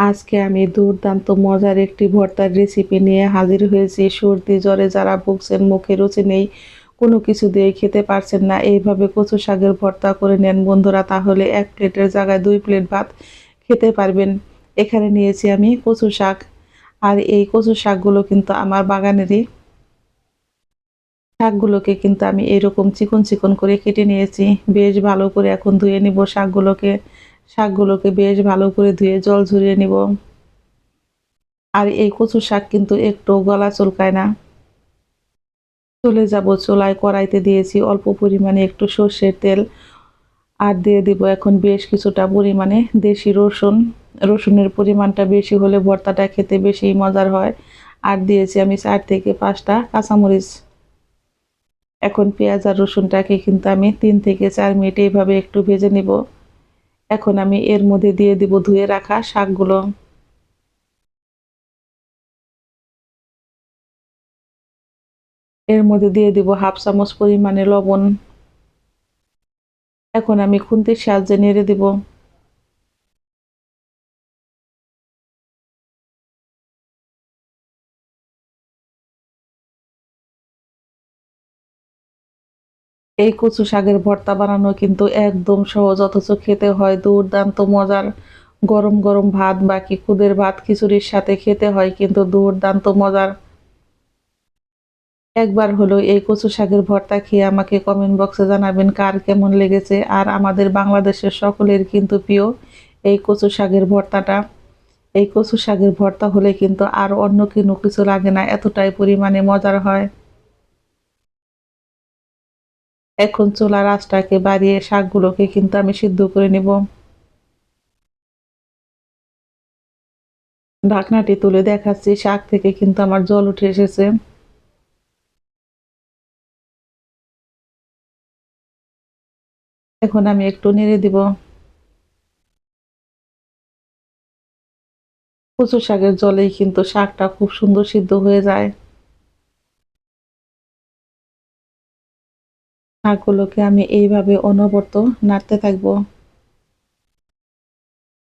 আজকে আমি দুর্দান্ত মজার একটি ভর্তার রেসিপি নিয়ে হাজির হয়েছি। সর্দি জ্বরে যারা ভুগছেন, মুখে রুচি নেই, কোনো কিছু দিয়ে খেতে পারছেন না, এইভাবে কচু শাকের ভর্তা করে নেন বন্ধুরা। তাহলে এক প্লেটের জায়গায় দুই প্লেট ভাত খেতে পারবেন। এখানে নিয়েছি আমি কচু শাক। আর এই কচু শাকগুলো কিন্তু আমার বাগানেরই। শাকগুলোকে কিন্তু আমি এরকম চিকন চিকন করে কেটে নিয়েছি। বেশ ভালো করে এখন ধুয়ে নিব শাকগুলোকে। শাকগুলোকে বেশ ভালো করে ধুয়ে জল ঝরিয়ে নিব। আর এই কচু শাক কিন্তু একটু গলা চুলকায় না। চলে যাব চোলায় কড়াইতে দিয়েছি অল্প পরিমাণে একটু সর্ষের তেল। আর দিয়ে দিব এখন বেশ কিছুটা পরিমাণে দেশি রসুন। রসুনের পরিমাণটা বেশি হলে ভর্তাটা খেতে বেশি মজার হয়। আর দিয়েছি আমি চার থেকে পাঁচটা কাঁচামরিচ। এখন পেঁয়াজ আর রসুনটাকে কিন্তু আমি তিন থেকে চার মিনিট এইভাবে একটু ভেজে নিব। এখন আমি এর মধ্যে দিয়ে দিব ধুয়ে রাখা শাকগুলো। এর মধ্যে দিয়ে দিব হাফ চামচ পরিমাণে লবণ। এখন আমি খুন্তির সাহায্যে নেড়ে দিব। এই কচু শাকের ভর্তা বানানো কিন্তু একদম সহজ, অথচ খেতে হয় দুর্দান্ত মজার। গরম গরম ভাত বা কি খুদের ভাত, খিচুড়ির সাথে খেতে হয় কিন্তু দুর্দান্ত মজার। একবার হলো এই কচু শাকের ভর্তা খেয়ে আমাকে কমেন্ট বক্সে জানাবেন কার কেমন লেগেছে আর আমাদের বাংলাদেশের সকলের কিন্তু প্রিয় এই কচু শাকের ভর্তাটা। এই কচু শাকের ভর্তা হলে কিন্তু আর অন্য কোনো কিছু লাগে না, এতটাই পরিমাণে মজার হয়। এখন চুলার আঁচটাকে বাড়িয়ে শাকগুলোকে কিন্তু আমি সিদ্ধ করে নেব। ঢাকনাটি তুলে দেখাচ্ছি, শাক থেকে কিন্তু আমার জল উঠে এসেছে। এখন আমি একটু নেড়ে দিব। কচু শাকের জলেই কিন্তু শাকটা খুব সুন্দর সিদ্ধ হয়ে যায়। শাকগুলোকে আমি এইভাবে অনবরত নাড়তে থাকব।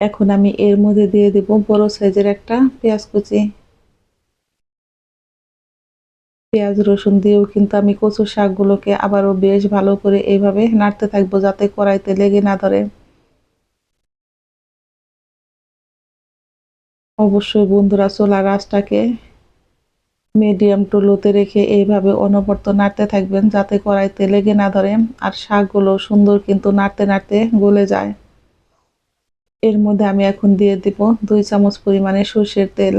এখন আমি এর মধ্যে দিয়ে দেব বড় সাইজের একটা পেঁয়াজ কুচি। পেঁয়াজ, রসুন দিয়েও কিন্তু আমি কচু শাকগুলোকে আবারও বেশ ভালো করে এইভাবে নাড়তে থাকব যাতে কড়াইতে লেগে না ধরে। অবশ্যই বন্ধুরা চোলা রাসটাকে মিডিয়াম টু লোতে রেখে এইভাবে অনবর্ত নাড়তে থাকবেন যাতে কড়াইতে লেগে না ধরে আর শাকগুলো সুন্দর কিন্তু নাড়তে নাড়তে গলে যায়। এর মধ্যে আমি এখন দিয়ে দিব দুই চামচ পরিমাণে সর্ষের তেল।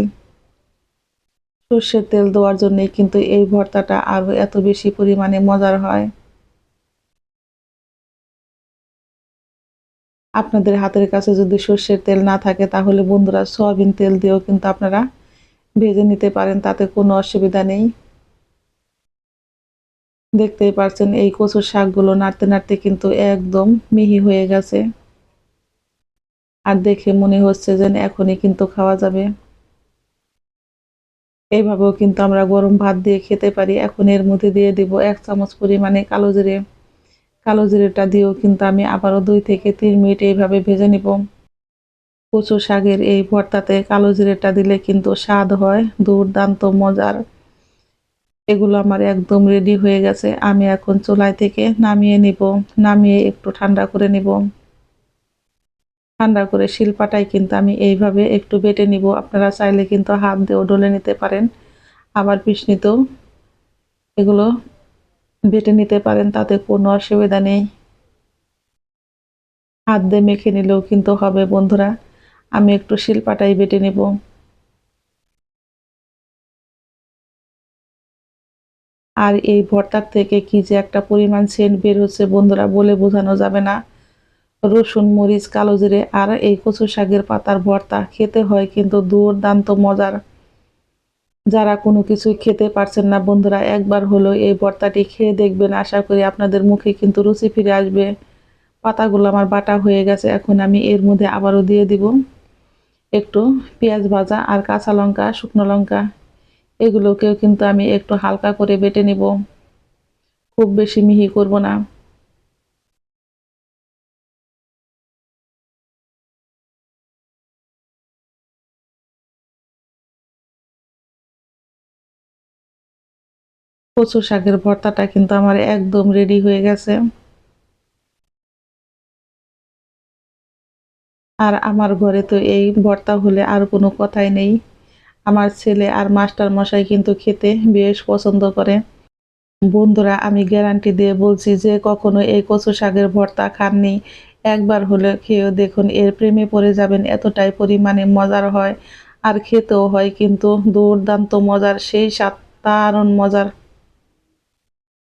সর্ষের তেল দেওয়ার জন্যই কিন্তু এই ভর্তাটা আরও এত বেশি পরিমাণে মজার হয়। আপনাদের হাতের কাছে যদি সর্ষের তেল না থাকে তাহলে বন্ধুরা সয়াবিন তেল দিয়েও কিন্তু আপনারা ভেজে নিতে পারেন, তাতে কোনো অসুবিধা নেই। দেখতেই পারছেন, এই কচুর শাকগুলো নাড়তে নাড়তে কিন্তু একদম মিহি হয়ে গেছে। আর দেখে মনে হচ্ছে যেন এখনই কিন্তু খাওয়া যাবে। এইভাবেও কিন্তু আমরা গরম ভাত দিয়ে খেতে পারি। এখন এর মধ্যে দিয়ে দিব এক চামচ পরিমাণে কালো জিরে। কালো জিরেটা দিয়েও কিন্তু আমি আবারও দুই থেকে তিন মিনিট এইভাবে ভেজে নিব। কচু শাকের এই ভর্তাতে কালো জিরেটা দিলে কিন্তু স্বাদ হয়, দুর্দান্ত মজার। এগুলো আমার একদম রেডি হয়ে গেছে। আমি এখন চুলাই থেকে নামিয়ে নিব। নামিয়ে একটু ঠান্ডা করে নিব। ঠান্ডা করে শিলপাটায় কিন্তু আমি এইভাবে একটু বেটে নিব। আপনারা চাইলে কিন্তু হাত দিয়েও ডলে নিতে পারেন। আবার পিসনিতেও এগুলো বেটে নিতে পারেন, তাতে কোনো অসুবিধা নেই। হাত দিয়ে মেখে নিলেও কিন্তু হবে বন্ধুরা। আমি একটু শিলপাটাই বেটে নেব। আর এই ভর্তার থেকে কি যে একটা পরিমাণ সেন্ট বের হচ্ছে বন্ধুরা বলে বোঝানো যাবে না। রসুন, মরিচ, কালো জিরে আর এই কচু শাকের পাতার ভর্তা খেতে হয় কিন্তু দুর্দান্ত মজার। যারা কোনো কিছু খেতে পারছেন না বন্ধুরা, একবার হলো এই ভর্তাটি খেয়ে দেখবেন। আশা করি আপনাদের মুখে কিন্তু রুচি ফিরে আসবে। পাতাগুলো আমার বাটা হয়ে গেছে, এখন আমি এর মধ্যে আবারও দিয়ে দিব। একটু পেঁয়াজ ভাজা আর কাঁচা লঙ্কা, শুকনো লঙ্কা, এগুলোকেও কিন্তু আমি একটু হালকা করে বেটে নেব। খুব বেশি মিহি করব না। কচুর শাকের ভর্তাটা কিন্তু আমার একদম রেডি হয়ে গেছে। আর আমার ঘরে তো এই ভর্তা হলে আর কোনো কথাই নেই। আমার ছেলে আর মাস্টার মশাই কিন্তু খেতে বেশ পছন্দ করে। বন্ধুরা, আমি গ্যারান্টি দিয়ে বলছি যে কখনো এই কচু শাকের ভর্তা খাননি। একবার হলে খেয়েও দেখুন, এর প্রেমে পড়ে যাবেন, এতটাই পরিমাণে মজার হয়। আর খেতেও হয় কিন্তু দুর্দান্ত মজার, সেই সাত দারুণ মজার।